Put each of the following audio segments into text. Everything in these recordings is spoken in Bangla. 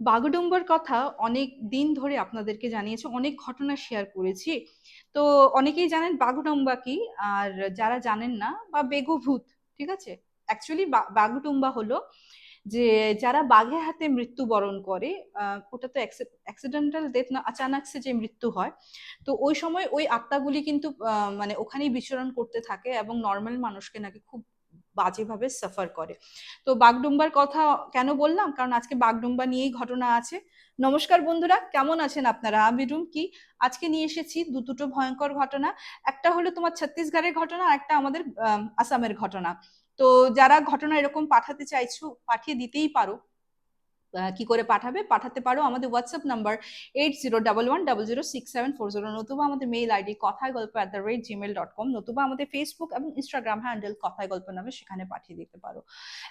বাগডুম্বার কথা অনেক দিন ধরে আপনাদেরকে জানিয়েছে, অনেক ঘটনা শেয়ার করেছি। তো অনেকেই জানেন বাগডুম্বা কি, আর যারা জানেন না, বা বেগভূত, ঠিক আছে? অ্যাকচুয়ালি বাগডুম্বা হলো যে যারা বাঘের হাতে মৃত্যুবরণ করে ওটা তো অ্যাক্সিডেন্টাল ডেথ না আচানক সে যে মৃত্যু হয়, তো ওই সময় ওই আত্মাগুলি কিন্তু মানে ওখানেই বিচরণ করতে থাকে এবং নর্মাল মানুষকে নাকি খুব বাজেভাবে সাফার করে। তো বাগডুম্বার কথা কেন বললাম? কারণ আজকে বাগডুম্বা নিয়েই ঘটনা আছে। নমস্কার বন্ধুরা কেমন আছেন আপনারা? আমি রুমকি। আজকে নিয়ে এসেছি দু দুটো ভয়ঙ্কর ঘটনা। একটা হলো তোমার ছত্তিশগড়ের ঘটনা আর একটা আমাদের আম, আসামের ঘটনা। তো যারা ঘটনা এরকম পাঠাতে চাইছো পাঠিয়ে দিতেই পারো। কি করে পাঠাবে? পাঠাতে পারো আমাদের WhatsApp number eight zero double one double zero six seven four zero নতুবা আমাদের মেইল আইডি কথায় গল্প at the rate Gmail dot com নতুবা আমাদের ফেসবুক এবং ইনস্টাগ্রাম হ্যান্ডেল কথায় গল্প নামে সেখানে পাঠিয়ে দিতে পারো।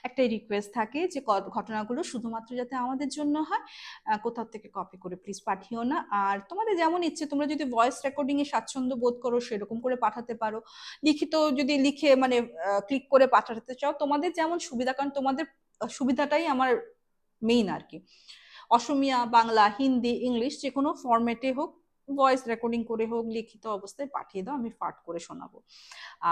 একটাই রিকোয়েস্ট থাকে যে ঘটনাগুলো শুধুমাত্র যাতে আমাদের জন্য হয় কোথাও থেকে কপি করে প্লিজ পাঠিও না। আর তোমাদের যেমন ইচ্ছে, তোমরা যদি ভয়েস রেকর্ডিংয়ে স্বাচ্ছন্দ্য বোধ করো, সেরকম করে পাঠাতে পারো। লিখিত যদি লিখে মানে ক্লিক করে পাঠাতে চাও, তোমাদের যেমন সুবিধা, কারণ তোমাদের সুবিধাটাই আমার মেইন আর কি অসমিয়া, বাংলা, হিন্দি, ইংলিশ যে কোনো ফরম্যাটে হোক ভয়েস রেকর্ডিং করে হোক, লিখিত অবস্থায় পাঠিয়ে দাও, আমি পাঠ করে শোনাবো।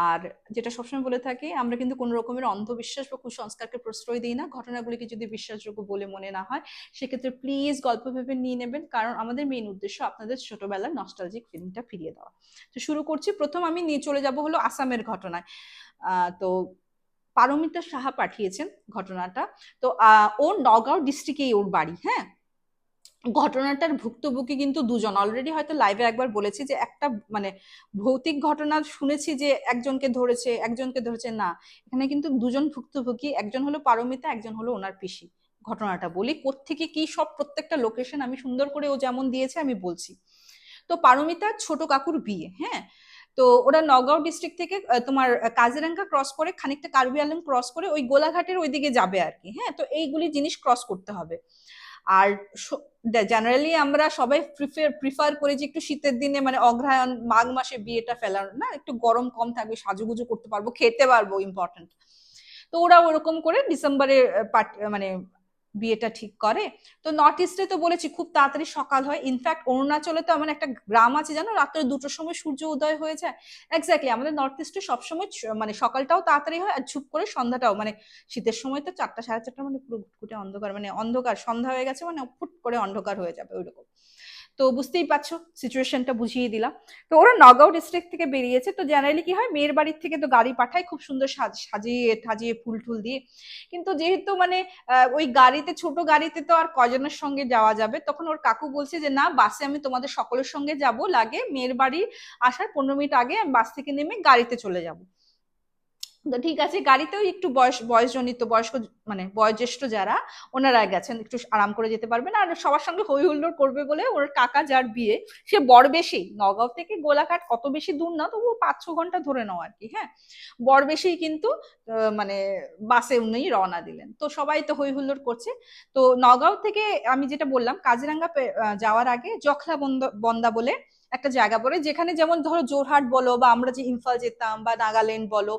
আর যেটা সবসময় বলে থাকি, আমরা কিন্তু কোনো রকমের অন্ধবিশ্বাস বা কুসংস্কারকে প্রশ্রয় দিই না। ঘটনাগুলিকে যদি বিশ্বাসযোগ্য বলে মনে না হয়, সেক্ষেত্রে প্লিজ গল্প ভেবে নিয়ে নেবেন, কারণ আমাদের মেইন উদ্দেশ্য আপনাদের ছোটবেলার নস্টালজিক ফিলিংটা ফিরিয়ে দেওয়া। তো শুরু করছি। প্রথম আমি নিয়ে চলে যাব হলো আসামের ঘটনায়। তো পারমিতা সাহা পাঠিয়েছেন ঘটনাটা। তো ও নগাঁও ডিস্ট্রিক্টেই ওর বাড়ি হ্যাঁ? ঘটনাটার ভুক্তভোগী কিন্তু দুজন। অলরেডি হয়তো লাইভে একবার বলেছি যে একটা মানে ভৌতিক ঘটনা শুনেছি যে একজনকে ধরেছে একজনকে ধরেছে, না। এখানে কিন্তু দুজন ভুক্তভোগী, একজন হলো পারমিতা, একজন হলো ওনার পিসি। ঘটনাটা বলি, কোত্থেকে কি সব প্রত্যেকটা লোকেশন আমি সুন্দর করে ও যেমন দিয়েছে আমি বলছি। তো, পারমিতার ছোট কাকুর বিয়ে হ্যাঁ? তো ওরা নগাঁও ডিস্ট্রিক্ট থেকে তোমার কাজিরাঙ্গা ক্রস করে, খানিকটা কার্বি আলম ক্রস করে ওই গোলাঘাটের ওইদিকে যাবে আর কি। হ্যাঁ তো এইগুলি জিনিস ক্রস করতে হবে। আর জেনারেলি আমরা সবাই প্রিফার প্রিফার করি যে একটু শীতের দিনে মানে অগ্রহায়ণ, মাঘ মাসে বিয়েটা ফেলার, না? একটু গরম কম থাকবে, সাজুগুজু করতে পারব, খেতে পারব ইম্পর্টেন্ট তো ওরা ওরকম করে ডিসেম্বরে মানে বিয়েটা ঠিক করে। তো নর্থ ইস্টে তো বলেছি, খুব তাড়াতাড়ি সকাল হয়। ইনফ্যাক্ট অরুণাচলে তো এমন একটা গ্রাম আছে, জানো? রাত্রে দুটোর সময় সূর্য উদয় হয়ে যায়। এক্স্যাক্টলি আমাদের নর্থ ইস্টে সবসময় মানে সকালটাও তাড়াতাড়ি হয় আর ঝুপ করে সন্ধ্যাটাও। মানে শীতের সময় তো চারটা, সাড়ে চারটা মানে পুরো ঘুটঘুটে অন্ধকার। মানে অন্ধকার, সন্ধ্যা হয়ে গেছে মানে ফুট করে অন্ধকার হয়ে যাবে ওইরকম। তো বুঝতেই পারছ সিচুয়েশনটা বুঝিয়ে দিলাম। তো ওরা নগাঁও ডিস্ট্রিক্ট থেকে বেরিয়েছে। তো জেনারেলি কি হয়, মেয়ের বাড়ির থেকে তো গাড়ি পাঠায় খুব সুন্দর সাজ- সাজিয়ে, ঠাজিয়ে ফুল টুল দিয়ে। কিন্তু যেহেতু মানে ওই গাড়িতে, ছোট গাড়িতে তো আর কজনের সঙ্গে যাওয়া যাবে। তখন ওর কাকু বলছে যে, না, বাসে আমি তোমাদের সকলের সঙ্গে যাব। লাগে মেয়ের বাড়ি আসার পনেরো মিনিট আগে আমি বাস থেকে নেমে গাড়িতে চলে যাব। তো ঠিক আছে, গাড়িতেও একটু বয়স, বয়সজনিত, বয়স্ক মানে বয়োজ্যেষ্ঠ যারা, ওনারা গেছেন, একটু আরাম করে যেতে পারবেন। আর সবার সঙ্গে হই হুল্লোড় করবে বলে ওর কাকা যার বিয়ে, সে বড় বেশি। নগাঁও থেকে গোলাঘাট অত বেশি দূর না তবু পাঁচ ছ ঘণ্টা ধরে নাও আর কি হ্যাঁ? বড় বেশি কিন্তু মানে বাসে উনি রওনা দিলেন। তো সবাই তো হই হুল্লোড় করছে। তো নগাঁও থেকে আমি যেটা বললাম, কাজিরাঙ্গা যাওয়ার আগে জখলা বন্দা বলে একটা জায়গা পড়ে যেখানে যেমন ধরো জোরহাট বলো বা আমরা যে ইম্ফল যেতাম বা নাগাল্যান্ড বলো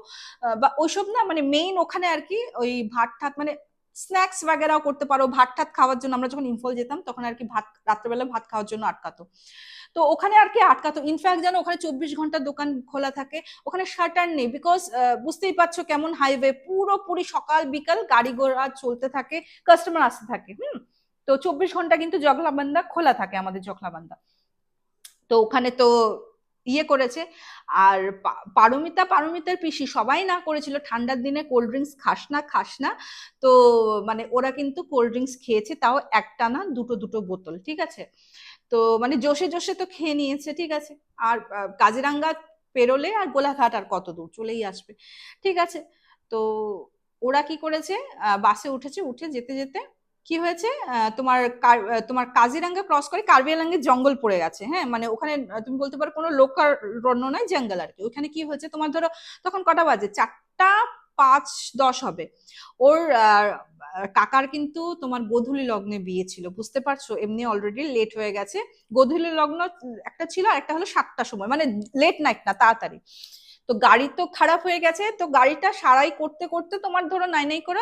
বা ওইসব না মানে মেইন ওখানে আর কি ওই ভাত ঠাত মানে স্ন্যাক্স বাগেরাও করতে পারো। ভাত ঠাত খাওয়ার জন্য আমরা যখন ইম্ফল যেতাম, তখন আর কি ভাত, রাত্রেবেলা ভাত খাওয়ার জন্য আটকাতো। তো ওখানে আর কি আটকাতো। ইনফ্যাক্ট যেন ওখানে চব্বিশ ঘণ্টা দোকান খোলা থাকে, ওখানে শাটার নেই। বিকজ বুঝতেই পারছ কেমন হাইওয়ে পুরোপুরি সকাল বিকাল গাড়ি ঘোড়া চলতে থাকে কাস্টমার আসতে থাকে, হুম? তো চব্বিশ ঘণ্টা কিন্তু জগলাবান্দা খোলা থাকে আমাদের জগলাবান্দা তো ওখানে তো ইয়ে করেছে। আর পারমিতা, পারমিতার পিসি সবাই না করেছিল। ঠান্ডার দিনে কোল্ড ড্রিঙ্কস খাস না খাস না। তো মানে ওরা কিন্তু কোল্ড ড্রিঙ্কস খেয়েছে, তাও একটা না, দুটো দুটো বোতল, ঠিক আছে? তো মানে জোশে জোশে তো খেয়ে নিয়েছে, ঠিক আছে? আর কাজিরাঙ্গা পেরোলে আর গোলাঘাট আর কত দূর, চলেই আসবে, ঠিক আছে? তো ওরা কি করেছে বাসে উঠেছে, উঠে যেতে যেতে কি হয়েছে? তোমার তোমার কাজিরাঙ্গা ক্রস করে কার্বি জঙ্গল পড়ে গেছে হ্যাঁ? মানে ওখানে তুমি বলতে পারো কোনো লোকার রণ্য নয়, জঙ্গল আর কি। ওখানে কি হয়েছে? তোমার ধরো তখন কটা বাজে? চারটা পাঁচ দশ হবে। ওর কাকার কিন্তু তোমার গোধূলি লগ্নে বিয়ে ছিল, বুঝতে পারছ? এমনি অলরেডি লেট হয়ে গেছে। গোধূলি লগ্ন একটা ছিল আর একটা হলো সাতটার সময় মানে লেট নাইট না, তাড়াতাড়ি। তো গাড়ি তো খারাপ হয়ে গেছে, তো গাড়িটা সারাই করতে করতে তোমার ধরো নাই নাই করে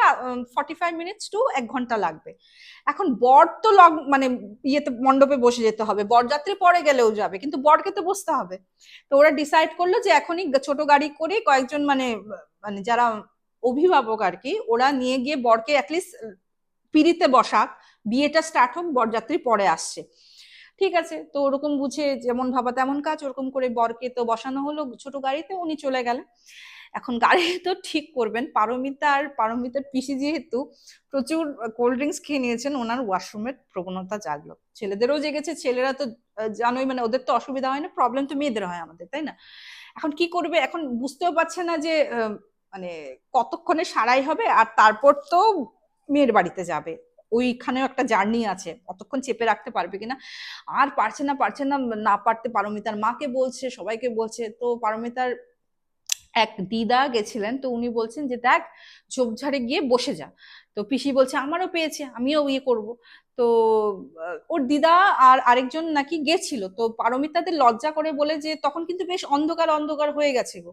ফর্টি ফাইভ মিনিটস টু এক ঘণ্টা লাগবে। এখন বর তো লগ মানে ইয়েতে, মণ্ডপে বসে যেতে হবে। বরযাত্রী পরে গেলেও যাবে, কিন্তু বরকে তো বসতে হবে। তো ওরা ডিসাইড করল যে এখনই ছোট গাড়ি করে কয়েকজন মানে মানে যারা অভিভাবক আর কি, ওরা নিয়ে গিয়ে বরকে অ্যাটলিস্ট পিড়িতে বসাক। বিয়েটা স্টার্ট হোক, বরযাত্রী পরে আসছে। ঠিক আছে, তো ওরকম বুঝে যেমন ভাবা তেমন কাজ, ওরকম করে বরকে তো বসানো হলো ছোট গাড়িতে, উনি চলে গেলেন। এখন গাড়ি তো ঠিক করবেন, পারমিতা আর পারমিতার পিসি যেহেতু প্রচুর কোল্ড ড্রিঙ্কস খেয়ে নিয়েছেন, ওনার ওয়াশরুমের প্রবণতা জাগলো। ছেলেদেরও জেগেছে, ছেলেরা তো জানোই মানে ওদের তো অসুবিধা হয় না প্রবলেম তো মেয়েদের হয় আমাদের, তাই না? এখন কি করবে, এখন বুঝতেও পারছে না যে মানে কতক্ষণে সারাই হবে, আর তারপর তো মেয়ের বাড়িতে যাবে। ওইখানেও একটা জার্নি আছে। অতক্ষণ চেপে রাখতে পারবে কিনা? আর পারছে না পারছে না না পারতে পারমিতার মাকে বলছে, সবাইকে বলছে, তো পারমিতার এক দিদা গেছিলেন, তো উনি বলছেন যে, দেখ, ঝোপঝাড়ে গিয়ে বসে যা। তো পিসি বলছে, আমারও পেয়েছে, আমিও ইয়ে করব। তো ওর দিদা আর আরেকজন নাকি গেছিল, তো পারমিতাদের লজ্জা করে বলে যে, তখন কিন্তু বেশ অন্ধকার অন্ধকার হয়ে গেছে গো।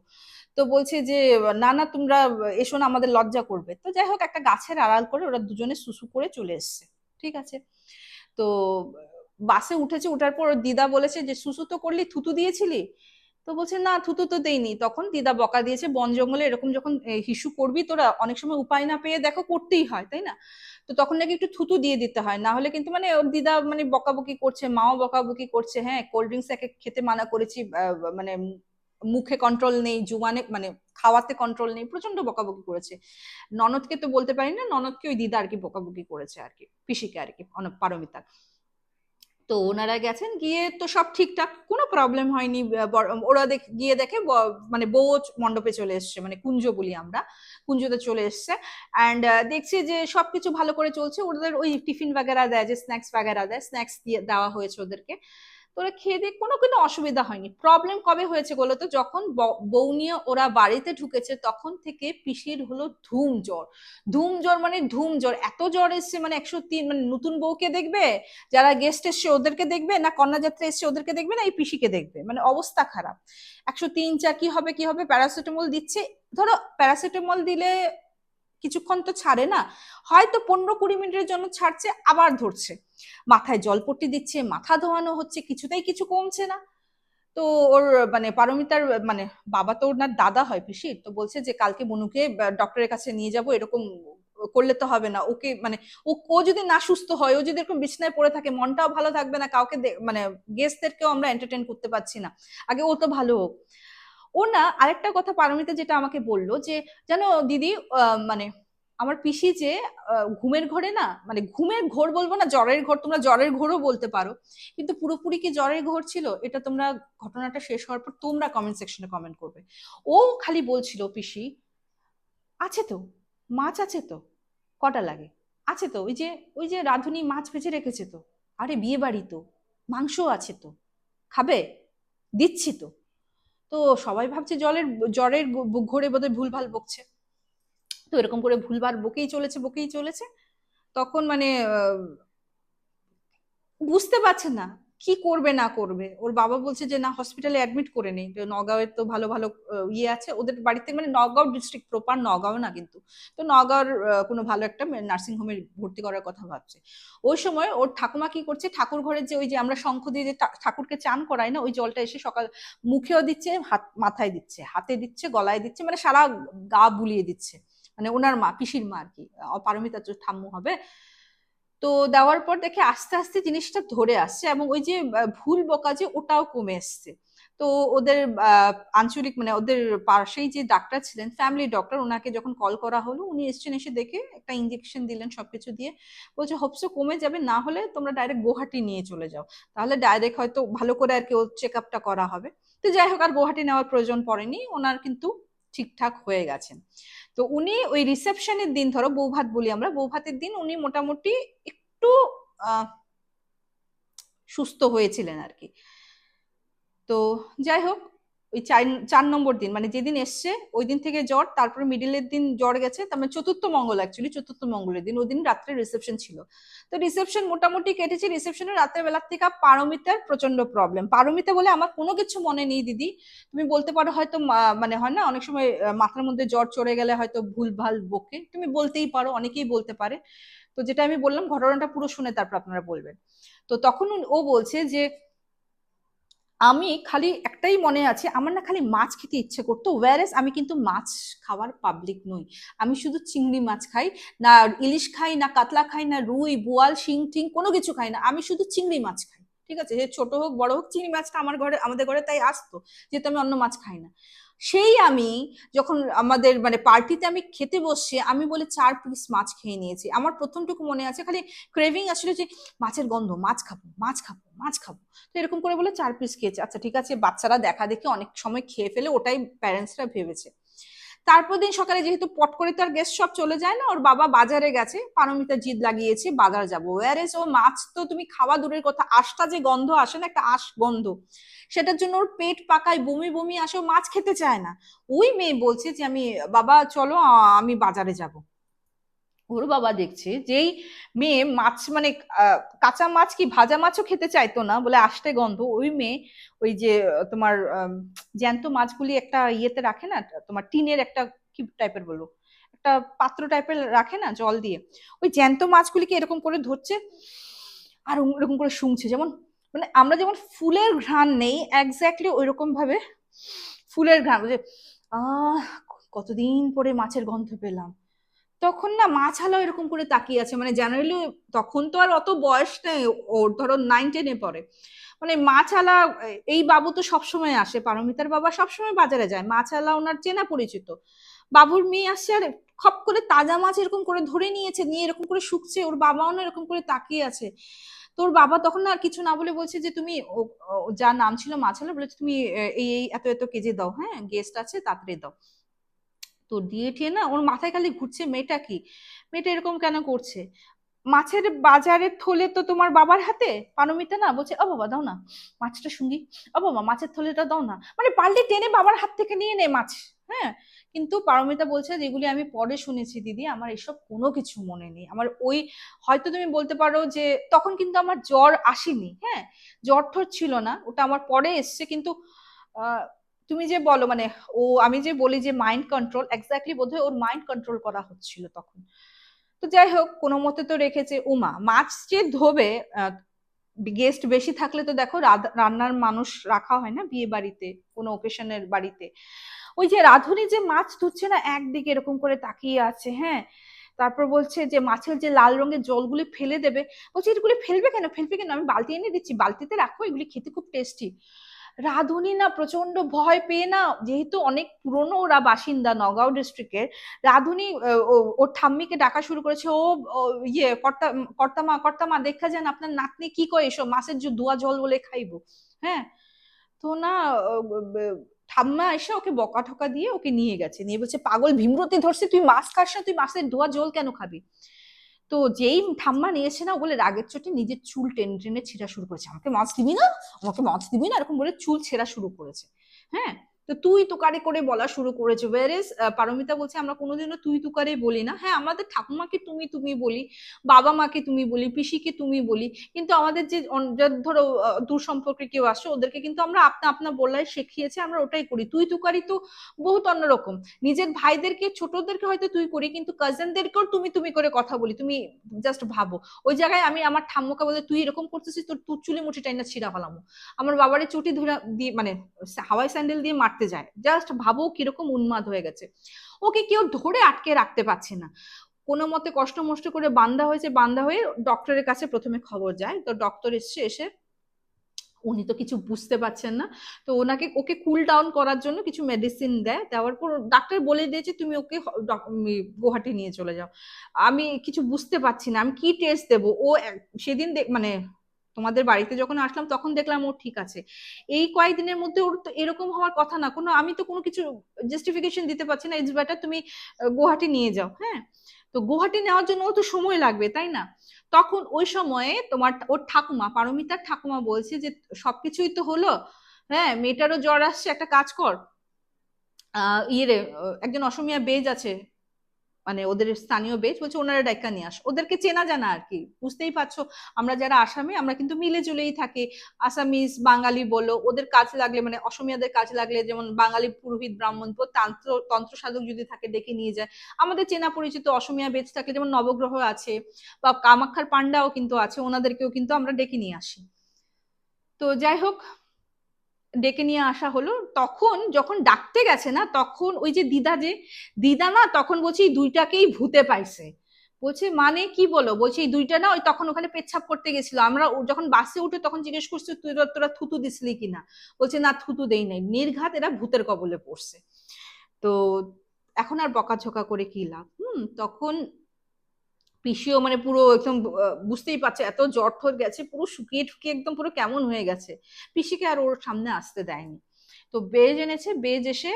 তো বলছে যে, না না, তোমরা এসো না, আমাদের লজ্জা করবে। তো যাই হোক, একটা গাছের আড়াল করে ওরা দুজনে সুসু করে চলে এসছে, ঠিক আছে? তো বাসে উঠেছে, উঠার পর দিদা বলেছে যে, সুসু তো করলি, থুতু দিয়েছিলি? তো বলছে, না, থুতু তো দেইনি। তখন দিদা বকা দিয়েছে, বন জঙ্গলে এরকম যখন হিসু করবি, তোরা অনেক সময় উপায় না পেয়ে দেখো করতেই হয়, তাই না? তো তখন নাকি একটু থুতু দিয়ে দিতে হয়, না হলে কিন্তু মানে ওর দিদা মানে বকাবকি করছে, মাও বকাবকি করছে হ্যাঁ কোল্ড ড্রিঙ্কস একে খেতে মানা করেছি মানে মুখে কন্ট্রোল নেই, জুমানে মানে খাওয়াতে কন্ট্রোল নেই প্রচণ্ড বকাবকি করেছে। ননদকে তো বলতে পারি না, ননদকে ওই দিদা আর কি বকাবকি করেছে আর কি, পিসিকে আর কি পারমিতা তো ওনারা গেছেন, গিয়ে তো সব ঠিকঠাক, কোনো প্রবলেম হয়নি ওরা গিয়ে দেখে মানে বউ মণ্ডপে চলে এসছে মানে কুঞ্জ বলি আমরা, কুঞ্জতে চলে এসছে অ্যান্ড দেখছি যে সব কিছু ভালো করে চলছে, ওদের ওই টিফিন বাগেরা দেয়, যে স্ন্যাক্স বাগেরা দেয় স্ন্যাক্স দিয়ে, দেওয়া হয়েছে ওদেরকে তোরা খেয়ে দিয়ে কোনো কোনো অসুবিধা হয়নি। প্রবলেম কবে হয়েছে বলো তো? যখন বউ নিয়ে ওরা বাড়িতে ঢুকেছে তখন থেকে পিসির হলো ধুম জ্বর। ধুম জ্বর মানে ধুম জ্বর। এত জ্বর এসছে মানে একশো তিন মানে নতুন বউকে দেখবে? যারা গেস্ট এসছে ওদেরকে দেখবে? না কন্যাযাত্রা এসছে ওদেরকে দেখবে? না এই পিসিকে দেখবে? মানে অবস্থা খারাপ। একশো তিন চার কি হবে কি হবে? প্যারাসিটামল দিচ্ছে। ধরো প্যারাসিটামল দিলে কিছুক্ষণ তো ছাড়ে না, হয়তো পনেরো কুড়ি মিনিটের জন্য ছাড়ছে, আবার ধরছে। মাথায় জলপট্টি দিচ্ছে, মাথা ধোয়ানো হচ্ছে, কিছুতেই কিছু কমছে না। তো ওর মানে পারমিতার মানে বাবা তো ওনার দাদা হয় পিসির তো বলছে যে কালকে বনুকে ডক্টরের কাছে নিয়ে যাব, এরকম করলে তো হবে না। ওকে মানে ও ও যদি না সুস্থ হয়, ও যদি এরকম বিছনায় পড়ে থাকে, মনটাও ভালো থাকবে না, কাউকে মানে গেস্টদেরকেও আমরা এন্টারটেন করতে পারছি না। আগে ও তো ভালো হোক। ও না, আরেকটা কথা পারমিতা যেটা আমাকে বলল যে, জানো দিদি মানে আমার পিসি যে ঘুমের ঘরে না মানে ঘুমের ঘোর বলব না, জ্বরের ঘোর, তোমরা জ্বরের ঘোরও বলতে পারো, কিন্তু পুরোপুরি কি জ্বরের ঘোর ছিল? এটা তোমরা, ঘটনাটা শেষ হওয়ার পর তোমরা কমেন্ট সেকশনে কমেন্ট করবে। ও খালি বলছিল, পিসি, আছে তো, মাছ আছে তো, কটা লাগে? আছে তো, ওই যে ওই যে রাধুনি মাছ ভেজে রেখেছে তো, আরে বিয়ে বাড়ি তো মাংস আছে তো, খাবে? দিচ্ছি তো। তো সবাই ভাবছে জলের, জ্বরের ঘোরে বোধহয় ভুলভাল বকছে। তো এরকম করে ভুলভাল বকেই চলেছে বকেই চলেছে। তখন মানে বুঝতে পারছে না কি করবে, না করবে? ওর বাবা বলছে যে, না হসপিটালে অ্যাডমিট করে নেই। নগাঁওয়ের তো ভালো ভালো ইয়ে আছে। ওদের বাড়িতে মানে নগাঁও ডিস্ট্রিক্ট প্রপার নগাঁও না কিন্তু। তো নগাঁওর কোনো ভালো একটা নার্সিং হোমে ভর্তি করার কথা ভাবছে। ওই সময় ওর ঠাকুমা কি করছে? ঠাকুর ঘরের যে ওই যে আমরা শঙ্খ দিয়ে যে ঠাকুরকে চান করাই না, ওই জলটা এসে সকাল মুখেও দিচ্ছে, হাত, মাথায় দিচ্ছে, হাতে দিচ্ছে, গলায় দিচ্ছে মানে সারা গা বুলিয়ে দিচ্ছে। মানে ওনার মা, পিসির মা আর কি পারমিতা ঠাম্মু হবে। তো দেওয়ার পর দেখে আস্তে আস্তে জিনিসটা ধরে আসছে এবং ওই যে ভুল বোকা যে ওটাও কমে এসছে। তো ওদের আঞ্চলিক মানে ওদের পাশেই যে ডাক্তার ছিলেন ফ্যামিলি ডক্টর ওনাকে যখন কল করা হলো, উনি এসছেন, এসে দেখে একটা ইঞ্জেকশন দিলেন, সবকিছু দিয়ে। বলছে, হোপসো, কমে যাবে, না হলে তোমরা ডাইরেক্ট গুয়াহাটি নিয়ে চলে যাও। তাহলে ডাইরেক্ট হয়তো ভালো করে আর কি ও চেক আপটা করা হবে। তো যাই হোক, আর গুয়াহাটি নেওয়ার প্রয়োজন পড়েনি। ওনার কিন্তু ঠিকঠাক হয়ে গেছেন। তো উনি ওই রিসেপশনের দিন, ধরো বৌভাত বলি আমরা, বৌভাতের দিন উনি মোটামুটি একটু সুস্থ হয়েছিলেন আর কি। তো যাই হোক ওই চার নম্বর দিন মানে যেদিন এসছে ওই দিন থেকে জ্বর, তারপরে মিডিলের দিন জ্বর গেছে, তার মানে চতুর্থ মঙ্গল অ্যাকচুয়ালি চতুর্থ মঙ্গলের দিন ওই দিন রাত্রে রিসেপশন ছিল। তো রিসেপশন মোটামুটি কেটেছে রিসেপশনের রাতের বেলার থেকে পারমিতার প্রচণ্ড প্রবলেম পারমিতা বলে আমার কোনো কিছু মনে নেই দিদি। তুমি বলতে পারো হয়তো মানে হয় না, অনেক সময় মাথার মধ্যে জ্বর চড়ে গেলে হয়তো ভুল ভালো বকে। তুমি বলতেই পারো, অনেকেই বলতে পারে। তো যেটা আমি বললাম, ঘটনাটা পুরো শুনে তারপর আপনারা বলবেন। তো তখন ও বলছে যে আমি খালি একটাই মনে আছে, আমার না খালি মাছ খেতে ইচ্ছে করতো ওয়ারেস আমি কিন্তু মাছ খাওয়ার পাবলিক নই। আমি শুধু চিংড়ি মাছ খাই, না ইলিশ খাই, না কাতলা খাই, না রুই, বোয়াল, শিং টিং কোনো কিছু খাই না। আমি শুধু চিংড়ি মাছ খাই, ঠিক আছে? যে ছোট হোক, বড় হোক, চিংড়ি মাছটা আমার ঘরে, আমাদের ঘরে তাই আসতো, যেহেতু আমি অন্য মাছ খাই না। সেই আমি যখন আমাদের মানে পার্টিতে আমি খেতে বসছি, আমি বলে চার পিস মাছ খেয়ে নিয়েছি। আমার প্রথমটুকু মনে আছে, খালি ক্রেভিং আসলে যে মাছের গন্ধ, মাছ খাব মাছ খাব মাছ খাব। তো এরকম করে বলে চার পিস খেয়েছে। আচ্ছা ঠিক আছে, বাচ্চারা দেখা দেখে অনেক সময় খেয়ে ফেলে, ওটাই প্যারেন্টসরা ভেবেছে। তারপর দিন সকালে যেহেতু পট করে তার গেস্ট সব চলে যায় না, ওর বাবা বাজারে গেছে, পারমিতা জিদ লাগিয়েছে, বাজার যাব। ওয়ারেস ও মাছ তো তুমি খাওয়া দূরের কথা, আশটা যে গন্ধ আসে না, একটা আশ গন্ধ। সেটার জন্য ওর পেট পাকায়, বমি বমি আসে, ও মাছ খেতে চায় না। ওই মেয়ে বলছে যে আমি, বাবা চলো আমি বাজারে যাব। ওর বাবা দেখছে যেই মেয়ে মাছ মানে কাঁচা মাছ কি ভাজা মাছও খেতে চাইতো না বলে আসতে গন্ধ, ওই মেয়ে ওই যে, তোমার জ্যান্ত মাছগুলি একটা ইয়েতে রাখে না, তোমার টিনের একটা কি টাইপের বলব, একটা পাত্র টাইপের রাখে না জল দিয়ে, ওই জ্যান্ত মাছগুলিকে এরকম করে ধরছে আর এরকম করে শুংছে, যেমন মানে আমরা যেমন ফুলের ঘ্রাণ নেই একজাক্টলি ওই রকম ভাবে ফুলের ঘ্রাণ কতদিন পরে মাছের গন্ধ পেলাম। তখন না মাছালা এরকম করে তাকিয়ে আছে। মানে জেনারেলি তখন তো আর অত বয়স নেই ওর, ধরো নাইন টেনে পড়ে। মানে মাছালা, এই বাবু তো সবসময় আসে, পারমিতার বাবা সবসময় বাজারে যায়। মাছালা ওনার চেনা পরিচিত। বাবুর মেয়ে আসছে আর খপ করে তাজা মাছ এরকম করে ধরে নিয়েছে, নিয়ে এরকম করে শুকছে। ওর বাবাও না এরকম করে তাকিয়ে আছে। তোর বাবা তখন আর কিছু না বলে বলছে যে, তুমি যা নাম ছিল মাছালা, বলেছে তুমি এই এত এত কেজি দাও হ্যাঁ? গেস্ট আছে, তাড়াতাড়ি দাও। তো দিয়ে ঠিয়ে না ওর মাথায় খালি ঘুরছে মেয়েটা কি? মেয়েটা এরকম কেন করছে? মাছের বাজারের থলে তো তোমার বাবার হাতে? পানমিতা না? বলছে, ও বাবা, দাও না মাছটা শুঙ্গি ও বাবা, মাছের থলেটা দাও না। মানে পাল্টে টেনে বাবার হাত থেকে নিয়ে নে মাছ হ্যাঁ? কিন্তু পারমিতা বলছে, যেগুলি আমি পরে শুনেছি দিদি, আমার এসব কোনো কিছু মনে নেই। আমার ওই, হয়তো তুমি বলতে পারো যে, তখন কিন্তু আমার জ্বর আসেনি হ্যাঁ? জ্বর ঠর ছিল না, ওটা আমার পরে এসছে, কিন্তু তুমি যে বলো মানে ও, আমি যে বলি যে মাইন্ড কন্ট্রোল এক্স্যাক্টলি বোধহয় ওর মাইন্ড কন্ট্রোল করা হচ্ছিল তখন। তো যাই হোক, কোনো মতে তো রেখেছে। উমা, মাছ যে ধোবে গেস্ট বেশি থাকলে তো দেখো রান্নার মানুষ রাখা হয় না বিয়ে বাড়িতে, কোনো ওকেশনের বাড়িতে। ওই যে রাধুনি যে মাছ ধুচ্ছে না, একদিকে এরকম করে তাকিয়ে আছে হ্যাঁ? তারপর বলছে যে মাছের যে লাল রঙের জলগুলি ফেলে দেবে, বলছে এগুলি ফেলবে কেন? ফেলবে কেন? আমি বালতি এনে দিচ্ছি, বালতিতে রাখো, এগুলি খেতে খুব টেস্টি রাধুনি না প্রচণ্ড ভয় পেয়ে না, যেহেতু অনেক পুরনো ওরা বাসিন্দা নগাঁও ডিস্ট্রিক্টের রাধুনি ওর ঠাম্মিকে ডাকা শুরু করেছে, ও ইয়ে কর্তা, কর্তামা কর্তামা, দেখা যান আপনার নাতনি কি করে এসো মাছের যে দোয়া জল বলে খাইবো হ্যাঁ? তো না ঠাম্মা এসে ওকে বকা ঠকা দিয়ে ওকে নিয়ে গেছে, নিয়ে বলছে, পাগল, ভীমরতি ধরছে, তুই মাছ খাস না, তুই মাছের দোয়া জল কেন খাবি? তো যেই ঠাম্মা নিয়েছে না বলে, রাগের চোটে নিজের চুল টেনে টেনে ছেঁড়া শুরু করেছে। আমাকে মাছ দিবি না? আমাকে মাছ দিবি না? এরকম বলে চুল ছেঁড়া শুরু করেছে। হ্যাঁ? তো তুই তুকারে করে বলা শুরু করেছে ওয়ারেস পারমিতা বলছে, আমরা কোনোদিনও তুই তুকারে বলি না। হ্যাঁ আমাদের ঠাকুমাকে তুমি তুমি বলি বাবা মাকে তুমি বলি, পিসিকে তুমি বলি, কিন্তু আমাদের যে ধরো দূর সম্পর্কে কেউ আসছে ওদেরকে কিন্তু আমরা আপনা আপনা বললাই শিখিয়েছে, আমরা ওটাই করি। তুই তুকারি তো বহুত অন্যরকম নিজের ভাইদেরকে, ছোটদেরকে হয়তো তুই করি, কিন্তু কাজিনদেরকেও তুমি তুমি করে কথা বলি, তুমি জাস্ট ভাবো। ওই জায়গায় আমি আমার ঠাম্মুকে বলে, তুই এরকম করতেছিস, তোর তুর চুলি মুঠি টাইনা ছিঁড়া ফেলামো। আমার বাবারে চুটি ধরা দিয়ে মানে হাওয়াই স্যান্ডেল দিয়ে মারতে যায়। জাস্ট ভাবো কীরকম উন্মাদ হয়ে গেছে। ওকে কেউ ধরে আটকে রাখতে পারছে না। কোনো মতে কষ্ট মষ্ট করে বান্দা হয়েছে, বান্দা হয়ে ডক্টরের কাছে প্রথমে খবর যায়। তো ডক্টর এসছে, এসে উনি তো কিছু বুঝতে পারছেন না। তো ওনাকে, ওকে কুল ডাউন করার জন্য কিছু মেডিসিন দেয়। দেওয়ার পর ডাক্তার বলে দিয়েছে, তুমি ওকে গুয়াহাটি নিয়ে চলে যাও। আমি কিছু বুঝতে পারছি না। আমি কি টেস্ট দেবো? ও সেদিন মানে তোমাদের বাড়িতে যখন আসলাম তখন দেখলাম ও ঠিক আছে। এই কয়েকদিনের মধ্যে ওর তো এরকম হওয়ার কথা না। কোনো, আমি তো কোনো কিছু জাস্টিফিকেশন দিতে পারছি না। ইটস বেটার তুমি গুয়াহাটি নিয়ে যাও হ্যাঁ? তো গুয়াহাটি নেওয়ার জন্য তো সময় লাগবে, তাই না? তখন ওই সময়ে তোমার ওর ঠাকুমা, পারমিতার ঠাকুমা বলছে যে, সবকিছুই তো হলো হ্যাঁ? মেয়েটারও জ্বর আসছে, একটা কাজ কর। ইয়ে রে একজন অসমিয়া বেজ আছে মানে ওদের স্থানীয় বেচ বলছে, ওনারা ডাইকা নিয়ে আস। ওদেরকে চেনা জানা আর কি। বুঝতেই পারছ, আমরা যারা আসামে, আমরা কিন্তু মিলে জুলেই থাকি। আসামিস, বাঙালি বলো, ওদের কাজ লাগলে মানে অসমিয়াদের কাজ লাগলে, যেমন বাঙালি পুরোহিত, ব্রাহ্মণ তন্ত্র তন্ত্র সাধক যদি থাকে, ডেকে নিয়ে যায়। আমাদের চেনা পরিচিত অসমিয়া বেচ থাকলে, যেমন নবগ্রহ আছে, বা কামাক্ষার পান্ডাও কিন্তু আছে, ওনাদেরকেও কিন্তু আমরা ডেকে নিয়ে আসি। তো যাই হোক ডেকে নিয়ে আসা হলো। তখন যখন ডাকতে গেছে না, তখন ওই যে দিদা যে, দিদা না তখন বলছে, এই দুইটাকেই ভূতে পাইছে। বলছে মানে কি বলো? বলছে, এই দুইটা না ওই তখন ওখানে পেচ্ছাপ করতে গেছিল। আমরা যখন বাসে উঠে তখন জিজ্ঞেস করছি তুই তোরা থুতু দিসলি কিনা? বলছে, না, থুতু দেই নাই। নির্ঘাত এরা ভূতের কবলে পড়ছে। তো এখন আর বকাঝকা করে কি লাভ? হুম, তখন পিসিও মানে পুরো একদম বুঝতেই পারছে এত জ্বর ঠর গেছে, পুরো শুকিয়ে ঠুকিয়ে একদম পুরো কেমন হয়ে গেছে। পিসিকে আর ওর সামনে আসতে দেয়নি। তো বেজ এনেছে, বেজ এসে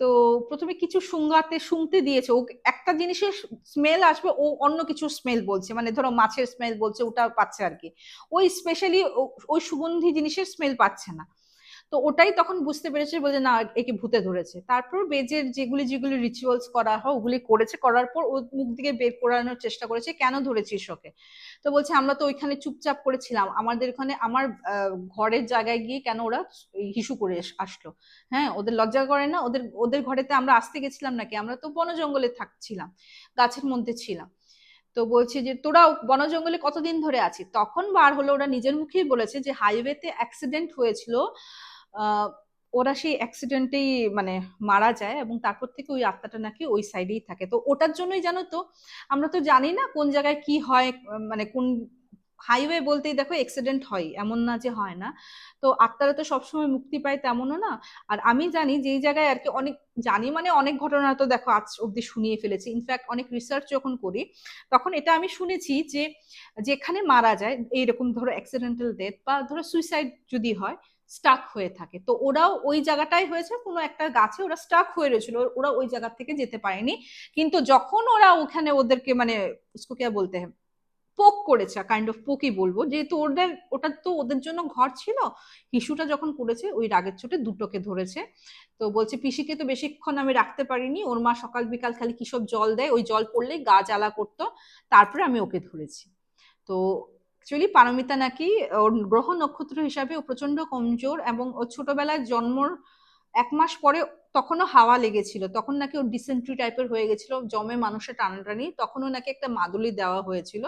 তো প্রথমে কিছু শুঙ্গাতে শুনতে দিয়েছে। ও একটা জিনিসের স্মেল আসবে, ও অন্য কিছু স্মেল বলছে। মানে ধরো মাছের স্মেল বলছে, ওটা পাচ্ছে আর কি। ওই স্পেশালি ওই সুগন্ধি জিনিসের স্মেল পাচ্ছে না। তো ওটাই তখন বুঝতে পেরেছে বলে, না, একে ভূতে ধরেছে। তারপর বেজের যেগুলি যেগুলি রিচুয়ালস করা হয়, ওগুলি করেছে। করার পর ও মুখ দিকে বের করানোর চেষ্টা করেছে, কেন ধরেছিস ওকে? তো বলছে, আমরা তো ওইখানে চুপচাপ করেছিলাম। আমাদের ওখানে, আমার ঘরের জায়গায় গিয়ে কেন ওরা হিসু করে আসলো? হ্যাঁ ওদের লজ্জা করে না? ওদের ওদের ঘরেতে আমরা আসতে গেছিলাম নাকি? আমরা তো বন জঙ্গলে থাকছিলাম, গাছের মধ্যে ছিলাম। তো বলছে যে তোরা বন জঙ্গলে কতদিন ধরে আছিস? তখন বার হলো, ওরা নিজের মুখেই বলেছে যে, হাইওয়েতে অ্যাক্সিডেন্ট হয়েছিল ওরা সেই অ্যাক্সিডেন্টেই মানে মারা যায় এবং তারপর থেকে ওই আত্মাটা নাকি ওই সাইডেই থাকে। তো ওটার জন্যই জানো তো, আমরা তো জানি না কোন জায়গায় কি হয় মানে কোন হাইওয়ে বলতেই দেখো অ্যাক্সিডেন্ট হয়, এমন না যে হয় না। তো আত্মারা তো সবসময় মুক্তি পায় তেমনও না। আর আমি জানি যেই জায়গায় আর কি অনেক, জানি মানে অনেক ঘটনা তো দেখো আজ অব্দি শুনিয়ে ফেলেছি। ইনফ্যাক্ট অনেক রিসার্চ যখন করি, তখন এটা আমি শুনেছি যে যেখানে মারা যায়, এইরকম ধরো অ্যাক্সিডেন্টাল ডেথ বা ধরো সুইসাইড যদি হয় স্টাক হয়ে থাকে। তো ওরাও ওই জায়গাটাই হয়েছে, কোনো একটা গাছে ওরা স্টাক হয়ে রয়েছিল, ওরা ওই জায়গা থেকে যেতে পারেনি। কিন্তু যখন ওরা ওখানে ওদেরকে মানে কে বলতে পোক করেছে কাইন্ড অফ পোকই বলব, যেহেতু ওদের, ওটা তো ওদের জন্য ঘর ছিল, হিসুটা যখন করেছে, ওই রাগের চোটে দুটোকে ধরেছে। তো বলছে, পিসিকে তো বেশিক্ষণ আমি রাখতে পারিনি, ওর মা সকাল বিকাল খালি কিসব জল দেয়, ওই জল পড়লেই গা জ্বালা করতো, তারপরে আমি ওকে ধরেছি। তো অ্যাকচুয়ালি পারমিতা নাকি, ওর গ্রহ নক্ষত্র হিসাবে ও প্রচণ্ড কমজোর এবং ও ছোটবেলায় জন্মর এক মাস পরে তখনও হাওয়া লেগেছিল, তখন নাকি ওর ডিসেন্ট্রি টাইপের হয়ে গেছিল, জমে মানুষের টানাটানি, তখনও নাকি একটা মাদুলি দেওয়া হয়েছিল।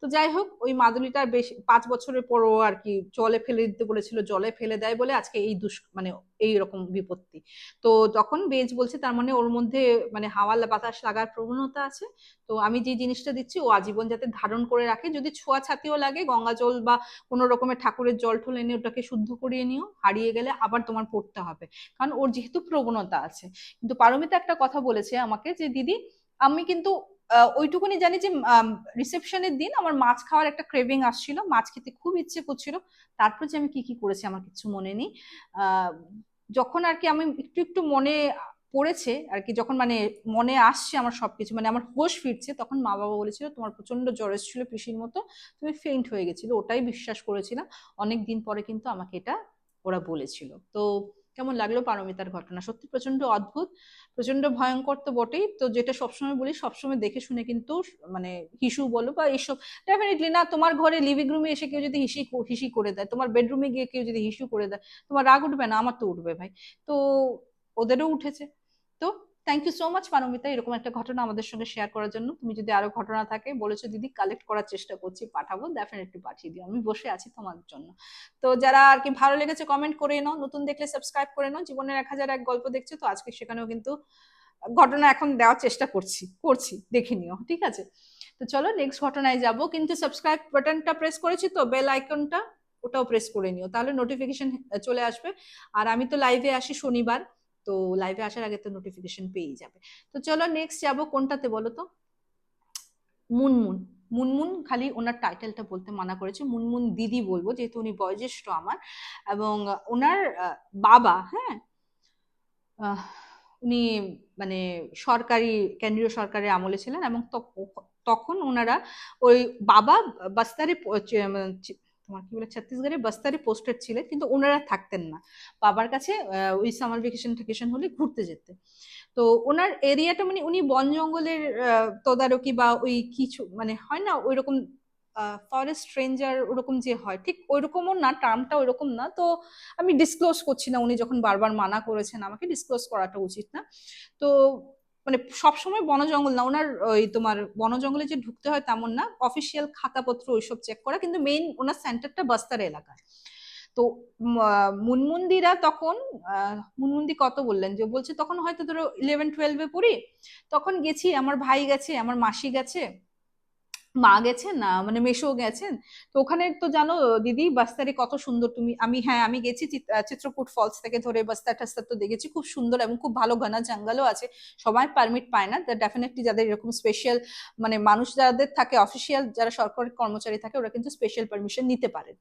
তো যাই হোক, ওই মাদুলিটার বেশ পাঁচ বছরের পরও আর কি জলে ফেলে দিতে বলেছিল, জলে ফেলে দেয় বলে আজকে এই দুষ মানে এই রকম বিপত্তি। তো তখন বেজ বলছে তার মানে ওর মধ্যে মানে হাওয়া বাতাস লাগার প্রবণতা আছে, তো আমি যে জিনিসটা দিচ্ছি ও আজীবন যাতে ধারণ করে রাখে, যদি ছোঁয়া ছাতিও লাগে, গঙ্গা জল বা কোনো রকমের ঠাকুরের জল ঠল এনে ওটাকে শুদ্ধ করিয়ে নিও, হারিয়ে গেলে আবার তোমার পড়তে হবে। কারণ ওর যেহেতু প্রবণতা আছে। কিন্তু পারমিতা একটা কথা বলেছে আমাকে যে, দিদি, আমি কিন্তু ওইটুকুনি জানি যে রিসেপশনের দিন আমার মাছ খাওয়ার একটা ক্রেভিং আসছিল, মাছ খেতে খুব ইচ্ছে করছিল। তারপর যে আমি কি কি করেছি আমার কিছু মনে নেই। যখন আর কি আমি একটু একটু মনে পড়েছে, আর কি যখন মানে মনে আসছে আমার সবকিছু মানে আমার হোশ ফিরছে, তখন মা বাবা বলেছিল, তোমার প্রচণ্ড জ্বর এসেছিল পিসির মতো, তুমি ফেইন্ট হয়ে গেছিল। ওটাই বিশ্বাস করেছিলাম। অনেক দিন পরে কিন্তু আমাকে এটা ওরা বলেছিল। তো কেমন লাগল পারমিতার ঘটনা? সত্যি প্রচণ্ড অদ্ভুত প্রচণ্ড ভয়ঙ্কর তো বটেই। তো যেটা সবসময় বলি, সবসময় দেখে শুনে কিন্তু মানে হিসু বলো বা এইসব ডেফিনেটলি না, তোমার ঘরে লিভিং রুমে এসে কেউ যদি হিসি হিসি করে দেয়, তোমার বেডরুমে গিয়ে কেউ যদি হিসু করে দেয়, তোমার রাগ উঠবে না, আমার তো উঠবে ভাই। তো ওদেরও উঠেছে। তো thank you so much Paromita এরকম একটা ঘটনা আমাদের সঙ্গে শেয়ার করার জন্য। তুমি যদি আরও ঘটনা থাকে, বলেছ, দিদি কালেক্ট করার চেষ্টা করছি, পাঠাবো ডেফিনেটলি পাঠিয়ে দিও। আমি বসে আছি তোমার জন্য। তো যারা আর কি ভালো লেগেছে কমেন্ট করে নাও। নতুন দেখলে সাবস্ক্রাইব করে নাও। জীবনের এক হাজার এক গল্প দেখছ, তো আজকে সেখানেও কিন্তু ঘটনা এখন দেওয়ার চেষ্টা করছি করছি, দেখে নিও, ঠিক আছে? তো চলো নেক্সট ঘটনায় যাব। কিন্তু সাবস্ক্রাইব বাটনটা প্রেস করেছি তো বেল আইকনটা ওটাও প্রেস করে নিও। তাহলে নোটিফিকেশন চলে আসবে। আর আমি তো লাইভে আসি শনিবার। তো লাইভে আসার আগে তো নোটিফিকেশন পেয়েই যাবে। তো চলো নেক্সট যাব কোনটাতে বলো তো? মুনমুন। মুনমুন খালি ওনার টাইটেলটা বলতে মানা করেছে। মুনমুন দিদি বলব, যেহেতু উনি বয়োজ্যেষ্ঠ আমার। এবং ওনার বাবা হ্যাঁ? উনি মানে সরকারি, কেন্দ্রীয় সরকারের আমলে ছিলেন এবং তখন ওনারা ওই বাবা বাস্তারে তোমার কি বলে, ছত্তিশগড়ে বস্তারে পোস্টেড ছিলেন কিন্তু ওনারা থাকতেন না। বাবার কাছে ওই সামার ভেকেশন টেকেশন হলে ঘুরতে যেতে। তো ওনার এরিয়াটা মানে উনি বন জঙ্গলের তদারকি বা ওই কিছু মানে হয় না ওই রকম ফরেস্ট রেঞ্জার ওরকম যে হয়, ঠিক ওইরকমও না টার্মটা ওইরকম না। তো আমি ডিসক্লোজ করছি না, উনি যখন বারবার মানা করেছেন, আমাকে ডিসক্লোজ করাটা উচিত না। তো মানে সবসময় বন জঙ্গল না, ওনার ওই তোমার বন জঙ্গলে যে ঢুকতে হয় তেমন না অফিসিয়াল খাতাপত্র ওইসব চেক করা, কিন্তু মেইন ওনার সেন্টারটা বাস্তার এলাকায়। তো মুনমুন্দিরা তখন মুনমুন্দি কত বললেন? যে বলছে, তখন হয়তো ধরো ইলেভেন টুয়েলভে পড়ি, তখন গেছি, আমার ভাই গেছে, আমার মাসি গেছে মা গেছেন না মানে মেশো গেছেন। তো ওখানে তো জানো, দিদি, বাস্তারে কত সুন্দর, তুমি, আমি হ্যাঁ আমি গেছি চিত্রকূট ফলস থেকে ধরে বাস্তা টাস্তা তো দেখেছি, খুব সুন্দর এবং খুব ভালো ঘনা জঙ্গলও আছে। সবাই পারমিট পায় না ডেফিনেটলি যাদের এরকম স্পেশাল মানে মানুষ যাদের থাকে অফিসিয়াল যারা সরকারি কর্মচারী থাকে, ওরা কিন্তু স্পেশাল পারমিশন নিতে পারেন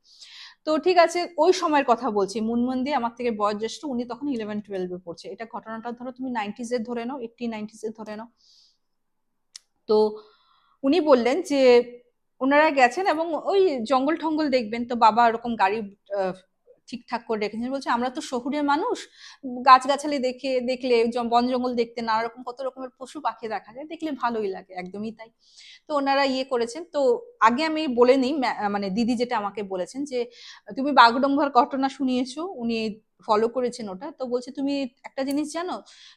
তো ঠিক আছে, ওই সময়ের কথা বলছি মুনমন্দি আমার থেকে বয়োজ্যেষ্ঠ, উনি তখন ইলেভেন টুয়েলভে পড়ছে। এটা ঘটনাটা ধরো তুমি নাইনটিজের ধরে নাও এইটটি নাইনটিজের ধরে নাও। তো উনি বললেন যে ওনারা গেছেন এবং ওই জঙ্গল ঠঙ্গল দেখবেন তো বাবা ওরকম গাড়ি ঠিকঠাক করে রেখেছেন। বলছে, আমরা তো শহুরের মানুষ। গাছগাছালি দেখে, দেখলে বন জঙ্গল দেখতে নানা রকম, কত রকমের পশু পাখি দেখা যায়, দেখলে ভালোই লাগে, একদমই তাই। তো ওনারা ইয়ে করেছেন। তো আগে আমি বলে নিই মানে দিদি যেটা আমাকে বলেছেন যে, তুমি বাগডম্বর ঘটনা শুনিয়েছো, উনি ফলো করেছেন ওটা, তো বলছে, তুমি একটা জিনিস জানো?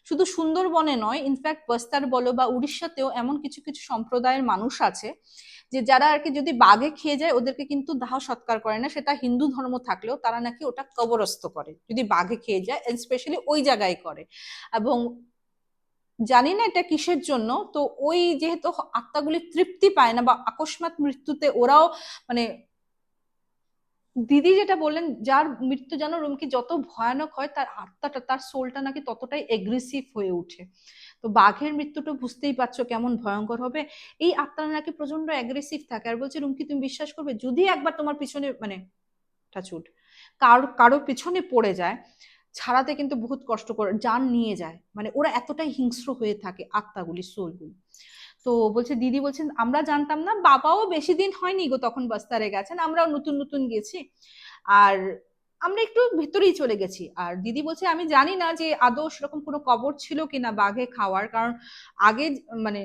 শুধু সুন্দরবনে নয় ইনফ্যাক্ট বস্তার বলো বা উড়িষ্যাতেও এমন কিছু কিছু সম্প্রদায়ের মানুষ আছে, যে যারা আর কি যদি বাঘে খেয়ে যায়, ওদেরকে কিন্তু দাহ সৎকার করে না, সেটা হিন্দু ধর্ম থাকলেও তারা নাকি ওটা কবরস্থ করে, যদি বাঘে খেয়ে যায় স্পেশালি ওই জায়গায় করে। এবং জানি না এটা কিসের জন্য, তো ওই যেহেতু আত্মাগুলি তৃপ্তি পায় না বা আকস্মাত মৃত্যুতে ওরাও মানে দিদি যেটা বললেন, যার মৃত্যু যেন রুমকি যত ভয়ানক হয়, তার আত্মাটা, তার সোলটা নাকি ততটাই এগ্রেসিভ হয়ে ওঠে। তো বাঘের মৃত্যুটা বুঝতেই পারছ কেমন ভয়ঙ্কর হবে। এই আত্মাটা নাকি প্রচণ্ড অ্যাগ্রেসিভ থাকে। আর বলছে রুমকি তুমি বিশ্বাস করবে? যদি একবার তোমার পিছনে মানে টাচুট কারও কারও পিছনে পড়ে যায়, ছাড়াতে কিন্তু বহুত কষ্ট করে যান নিয়ে যায়। মানে ওরা এতটাই হিংস্র হয়ে থাকে আত্মাগুলি সোলগুলি তো বলছে, দিদি বলছেন, আমরা জানতাম না, বাবাও বেশি দিন হয়নি গো তখন বস্তারে গেছেন, আমরাও নতুন নতুন গেছি। আর আমরা একটু ভেতরেই চলে গেছি। আর দিদি বলছে, আমি জানি না যে আদৌ সেরকম কোনো কবর ছিল কিনা বাঘে খাওয়ার, কারণ আগে মানে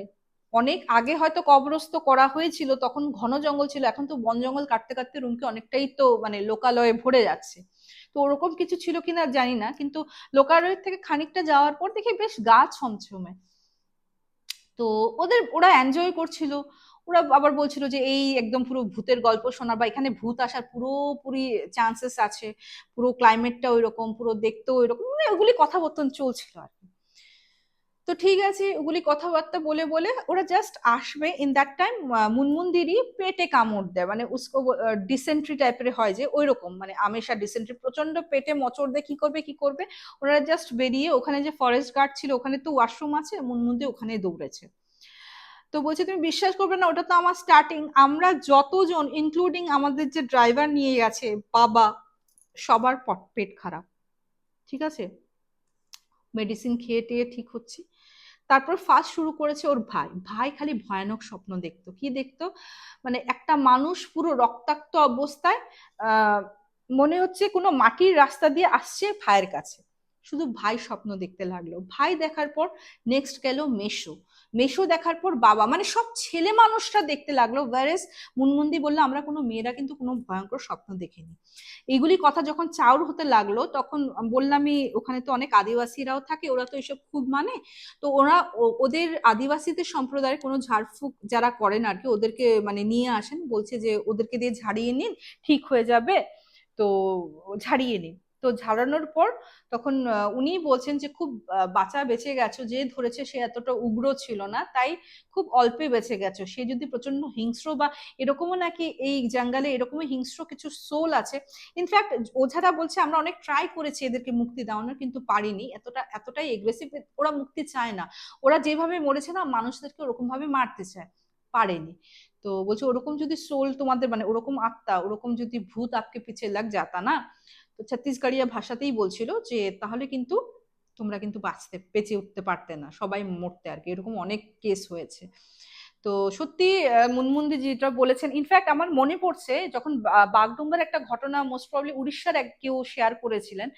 অনেক আগে হয়তো কবরস্থ করা হয়েছিল, তখন ঘন জঙ্গল ছিল, এখন তো বন জঙ্গল কাটতে কাটতে রুমকে অনেকটাই তো মানে লোকালয়ে ভরে যাচ্ছে। তো ওরকম কিছু ছিল কিনা জানি না, কিন্তু লোকালয়ের থেকে খানিকটা যাওয়ার পর দেখি বেশ গা ছমছমে। তো ওদের, ওরা এনজয় করছিল। ওরা আবার বলছিল যে, এই একদম পুরো ভূতের গল্প শোনার বা এখানে ভূত আসার পুরোপুরি চান্সেস আছে। পুরো ক্লাইমেটটা ওই রকম পুরো দেখতেও ওই রকম মানে ওগুলি কথাবর্তন চলছিল আর কি। তো ঠিক আছে, ওগুলি কথাবার্তা বলে বলে ওরা জাস্ট আসবে ইন দ্যাট টাইম মুনমুন্দিরই পেটে কামড় দেয়। মানে উস্কো ডিসেন্ট্রি টাইপের হয় যে ওই রকম মানে আমেশা ডিসেন্ট্রি প্রচণ্ড পেটে মচর দেয়, কি করবে কি করবে? ওনারা জাস্ট বেরিয়ে ওখানে যে ফরেস্ট গার্ড ছিল, ওখানে তো ওয়াশরুম আছে, মুনমুন্দি ওখানে দৌড়েছে। তো বলছে, তুমি বিশ্বাস করবে না, ওটা তো আমার স্টার্টিং আমরা যতজন ইনক্লুডিং আমাদের যে ড্রাইভার নিয়ে গেছে, বাবা, সবার পেট খারাপ। ঠিক আছে? মেডিসিন খেয়ে টেয়ে ঠিক হচ্ছে। তারপর ফার্স্ট শুরু করেছে ওর ভাই। ভাই খালি ভয়ানক স্বপ্ন দেখতো। কি দেখতো? মানে একটা মানুষ পুরো রক্তাক্ত অবস্থায় মনে হচ্ছে কোনো মাটির রাস্তা দিয়ে আসছে ভাইয়ের কাছে। শুধু ভাই স্বপ্ন দেখতে লাগল। ভাই দেখার পর নেক্সট গেল মেশো। মেশো দেখার পর বাবা মানে সব ছেলে মানুষরা দেখতে লাগল। ওয়ারেস মুনমুন্দি বলল, আমরা কোনো মেয়েরা কিন্তু কোনো ভয়ঙ্কর স্বপ্ন দেখিনি। এইগুলি কথা যখন চাউর হতে লাগল, তখন বললামই, ওখানে তো অনেক আদিবাসীরাও থাকে, ওরা তো এসব খুব মানে। তো ওরা ওদের আদিবাসীদের সম্প্রদায়ের কোনো ঝাড়ফুঁক যারা করেন আর কি, ওদেরকে মানে নিয়ে আসেন। বলছে যে, ওদেরকে দিয়ে ঝাড়িয়ে নিন, ঠিক হয়ে যাবে। তো ঝাড়িয়ে নিন। তো ঝাড়ানোর পর তখন উনি বলছেন যে, খুব বাঁচা বেঁচে গেছো, যে ধরেছে সে এতটা উগ্র ছিল না, তাই খুব অল্পে বেঁচে গেছো। সে যদি প্রচণ্ড হিংস্র বা এরকমও নাকি এই জঙ্গলে এরকমই হিংস্র কিছু সোল আছে ইনফ্যাক্ট ওঝারা বলছে, আমরা অনেক ট্রাই করেছি এদেরকে মুক্তি দেওয়ানোর, কিন্তু পারিনি। এতটা, এতটাই এগ্রেসিভ ওরা মুক্তি চায় না। ওরা যেভাবে মরেছে না, মানুষদেরকে ওরকম ভাবে মারতে চায়, পারেনি। তো বলছে, ওরকম যদি সোল তোমাদের মানে ওরকম আত্মা, ওরকম যদি ভূত, আপকে পিছিয়ে লাগ যাতা না তো ছত্তিশগড়িয়া ভাষাতেই বলছিল যে, তাহলে কিন্তু তোমরা কিন্তু বাঁচতে, বেঁচে উঠতে পারতে না, সবাই মরতে আর কি। এরকম অনেক কেস হয়েছে। তো সত্যি মুনমুন্দি যেটা বলেছেন ইনফ্যাক্ট আমার মনে পড়ছে, যখন বাগডুম্বার একটা ঘটনা মোস্ট প্রবলি উড়িষ্যার এক কেউ শেয়ার করেছিলেন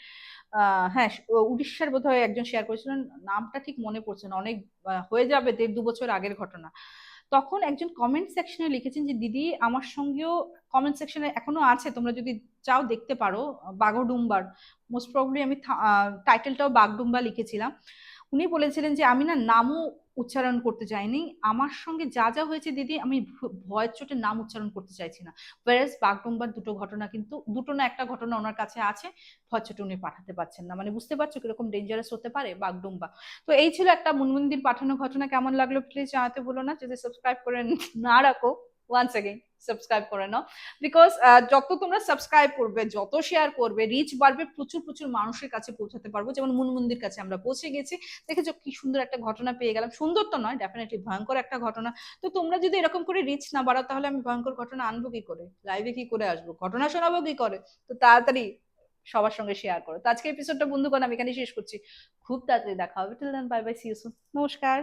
হ্যাঁ উড়িষ্যার বোধহয় একজন শেয়ার করেছিলেন, নামটা ঠিক মনে পড়ছে না, অনেক হয়ে যাবে দেড় দু বছর আগের ঘটনা। তখন একজন কমেন্ট সেকশনে লিখেছেন যে, দিদি, আমার সঙ্গেও কমেন্ট সেকশনে এখনও আছে, তোমরা যদি চাও দেখতে পারো, বাঘডুম্বার। মোস্ট প্রবলি আমি টাইটেলটাও বাগডুম্বা লিখেছিলাম। উনি বলেছিলেন যে, আমি না নামও উচ্চারণ করতে চাইনি আমার সঙ্গে যা যা হয়েছে দিদি, আমি ভয়ের চোটে নাম উচ্চারণ করতে চাইছি না। ওয়ারেস বাগডুম্বার দুটো ঘটনা কিন্তু, দুটো না একটা ঘটনা ওনার কাছে আছে, ভয়ের চোটে উনি পাঠাতে পারছেন না। মানে বুঝতে পারছ কীরকম ডেঞ্জারাস হতে পারে বাগডুম্বা। তো এই ছিল একটা মুনমুন্দির পাঠানো ঘটনা। কেমন লাগল প্লিজ জানাতে বলো না। যদি সাবস্ক্রাইব করে না রাখো। ওয়ান্স এগেইন সাবস্ক্রাইব করে নাও। বিকজ যত তোমরা সাবস্ক্রাইব করবে, যত শেয়ার করবে রিচ বাড়বে, প্রচুর প্রচুর মানুষের কাছে পৌঁছাতে পারব। যেমন মুনমুন্দির কাছে আমরা পৌঁছে গেছি। দেখেছ কি সুন্দর একটা ঘটনা পেয়ে গেলাম। সুন্দর তো নয় ডেফিনেটলি ভয়ঙ্কর একটা ঘটনা। তো তোমরা যদি এরকম করে রিচ না বাড়াও, তাহলে আমি ভয়ঙ্কর ঘটনা আনব কি করে? লাইভে কি করে আসব? ঘটনা শোনাবো কি করে? তো তাড়াতাড়ি সবার সঙ্গে শেয়ার করো। তো আজকে এপিসোডটা বন্ধুগণ, আমি এখানে শেষ করছি। খুব তাড়াতাড়ি দেখা হবে। Till then bye bye see you soon নমস্কার।